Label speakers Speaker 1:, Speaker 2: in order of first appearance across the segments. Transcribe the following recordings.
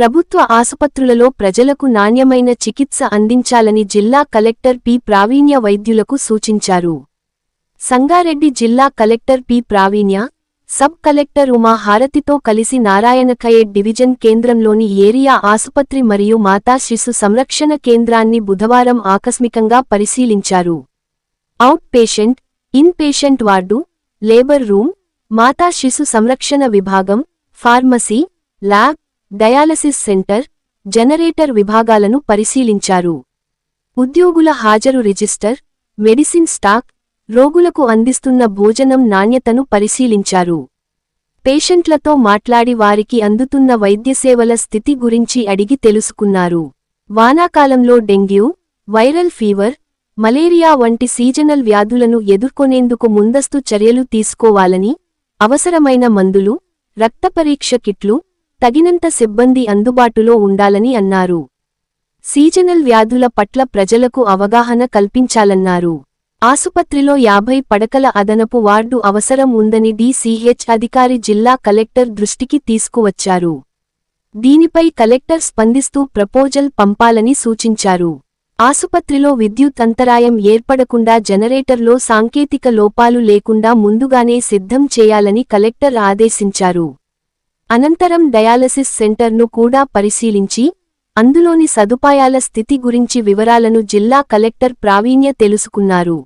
Speaker 1: ప్రభుత్వ ఆసుపత్రులలో ప్రజలకు నాణ్యమైన చికిత్స అందించాలని జిల్లా కలెక్టర్ పి. ప్రావీణ్య వైద్యులకు సూచించారు. సంగారెడ్డి జిల్లా collector P. Pravinya sub collector Uma హారతితో కలిసి నారాయణఖయేడ్ డివిజన్ కేంద్రంలోని ఏరియా ఆసుపత్రి మరియు మాతా శిశు సంరక్షణ కేంద్రాన్ని బుధవారం ఆకస్మికంగా పరిశీలించారు. Out patient in patient ward labour room మాతా శిశు సంరక్షణ విభాగం pharmacy lab dialysis centre generator విభాగాలను పరిశీలించారు. ఉద్యోగుల హాజరు రిజిస్టర్ మెడిసిన్ స్టాక్ రోగులకు అందిస్తున్న భోజనం నాణ్యతను పరిశీలించారు. పేషెంట్లతో మాట్లాడి వారికి అందుతున్న వైద్య సేవల స్థితి గురించి అడిగి తెలుసుకున్నారు. వానాకాలంలో డెంగ్యూ వైరల్ ఫీవర్ మలేరియా వంటి సీజనల్ వ్యాధులను ఎదుర్కొనేందుకు ముందస్తు చర్యలు తీసుకోవాలని అవసరమైన మందులు రక్త పరీక్ష కిట్లు తగినంత సిబ్బంది అందుబాటులో ఉండాలని అన్నారు. సీజనల్ వ్యాధుల పట్ల ప్రజలకు అవగాహన కల్పించాలన్నారు. ఆసుపత్రిలో యాభై పడకల అదనపు వార్డు అవసరం ఉందని డీసీహెచ్ అధికారి జిల్లా కలెక్టర్ దృష్టికి తీసుకువచ్చారు. దీనిపై కలెక్టర్ స్పందిస్తూ ప్రపోజల్ పంపాలని సూచించారు. ఆసుపత్రిలో విద్యుత్ అంతరాయం ఏర్పడకుండా జనరేటర్లో సాంకేతిక లోపాలు లేకుండా ముందుగానే సిద్ధం చేయాలని కలెక్టర్ ఆదేశించారు. అనంతరం డయాలసిస్ సెంటర్ను కూడా పరిశీలించి అందులోని సదుపాయాల స్థితి గురించి వివరాలను జిల్లా కలెక్టర్ ప్రావీణ్య తెలుసుకున్నారు.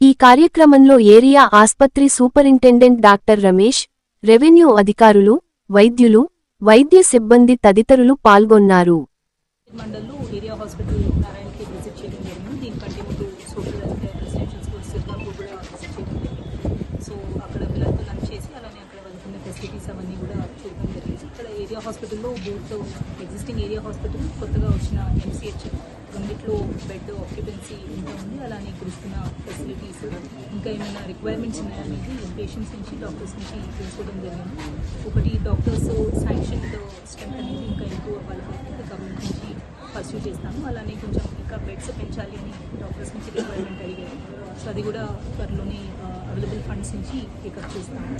Speaker 1: ఈ కార్యక్రమంలో ఏరియా ఆస్పత్రి సూపరింటెండెంట్ డాక్టర్ రమేష్ రెవెన్యూ అధికారులు వైద్యులు వైద్య సిబ్బంది తదితరులు పాల్గొన్నారు.
Speaker 2: సో అక్కడ పిల్లలతో లంచ్ చేసి అలానే అక్కడ వాళ్ళకున్న అవన్నీ కూడా చూడడం జరిగింది. ఇక్కడ ఏరియా హాస్పిటల్లో బోత్ ఎగ్జిస్టింగ్ ఏరియా హాస్పిటల్ కొత్తగా వచ్చిన ఎంసీహెచ్ రెండిట్లో బెడ్ ఆక్యుపెన్సీ ఎంత ఉంది. అలానే ఇక్కడ ఇస్తున్న ఫెసిలిటీస్ ఇంకా ఏమైనా రిక్వైర్మెంట్స్ ఉన్నాయనేది పేషెంట్స్ నుంచి డాక్టర్స్ నుంచి తెలుసుకోవడం జరిగింది. ఒకటి డాక్టర్స్ శాంక్షన్ స్ట్రెంత్ అనేది ఇంకా ఎక్కువ వాళ్ళకి గవర్నమెంట్ నుంచి పర్సూ చేస్తాము. అలానే కొంచెం ఇంకా బెడ్స్ పెంచాలి అని డాక్టర్స్ నుంచి రిక్వైర్మెంట్ అడిగారు. సో అది కూడా త్వరలోనే అవైలబుల్ ఫండ్స్ నుంచి పికప్ చేస్తాము.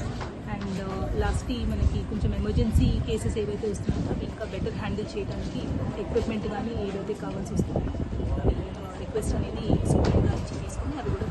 Speaker 2: అండ్ లాస్ట్కి మనకి కొంచెం ఎమర్జెన్సీ కేసెస్ ఏవైతే వస్తున్నాయో అవి ఇంకా బెటర్ హ్యాండిల్ చేయడానికి ఎక్విప్మెంట్ కానీ ఏదైతే కావాల్సి వస్తుందో రిక్వెస్ట్ అనేది స్కూల్ నుంచి తీసుకొని అది కూడా